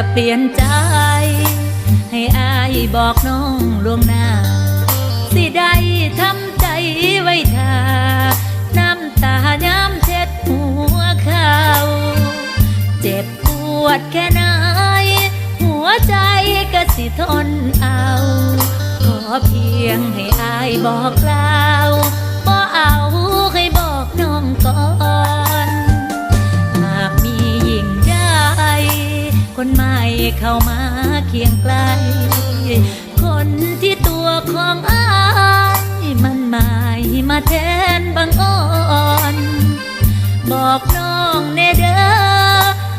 จะเปลี่ยนใจ ให้อายบอกน้องล่วงหน้า สิได้ทำใจไว้ท่าน้ำตาย้ำเช็ดหัวเขาเจ็บปวดแค่ไหน หัวใจก็สิทนเอา ขอเพียงให้อายบอกกล่าว เข้ามาเคียงไกล คนที่ตัวของอายมันหมายมาแทนบางอ่อน บอกน้องเนเด้อ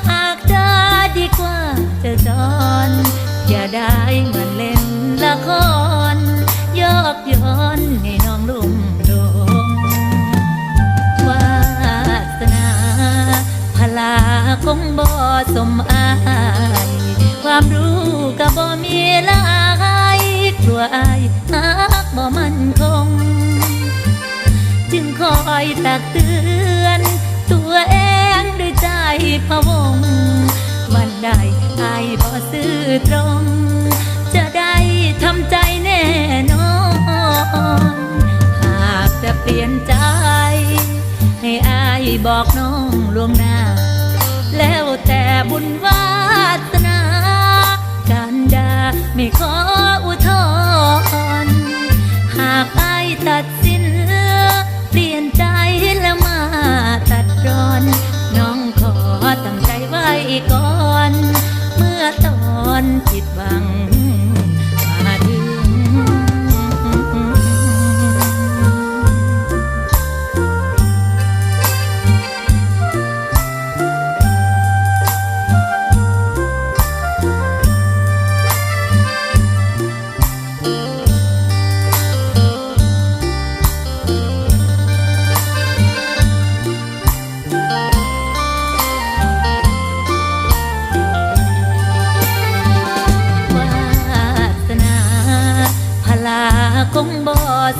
หากจะดีกว่าจะจอนอย่าได้เหมือนเล่นละครยอกย้อนให้น้องลุ่มดงวาสนาพลาคงบ่สมอาย ความรู้ก็บ่มีลายกลัวอายหักบ่มั่นคง จึงคอยตักเตือน ตัวเองด้วยใจพะวง วันใดอายบ่ซื่อตรง จะได้ทำใจแน่นอน หากจะเปลี่ยนใจ ให้อายบอกน้องล่วงหน้า แล้วแต่บุญวา ไม่ขออุทธรณ์หากไอตัดสินเปลี่ยนใจแล้วมาตัดรอน น้องขอตั้งใจไว้ก่อน เมื่อตอนผิดหวัง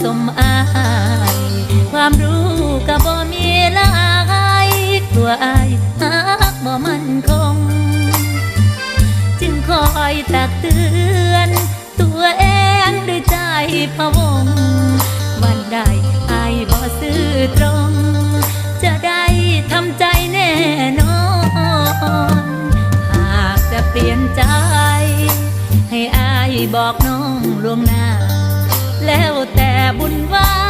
สมอาย ความรู้ก็บ่มีลายกลัวอายหักบ่มั่นคง จึงคอยตักเตือน ตัวเองด้วยใจพะวงวันใดอายบ่ซื่อตรง จะได้ทำใจแน่นอน หากจะเปลี่ยนใจ ให้อายบอกน้องล่วงหน้า แล้วแต่บุญวา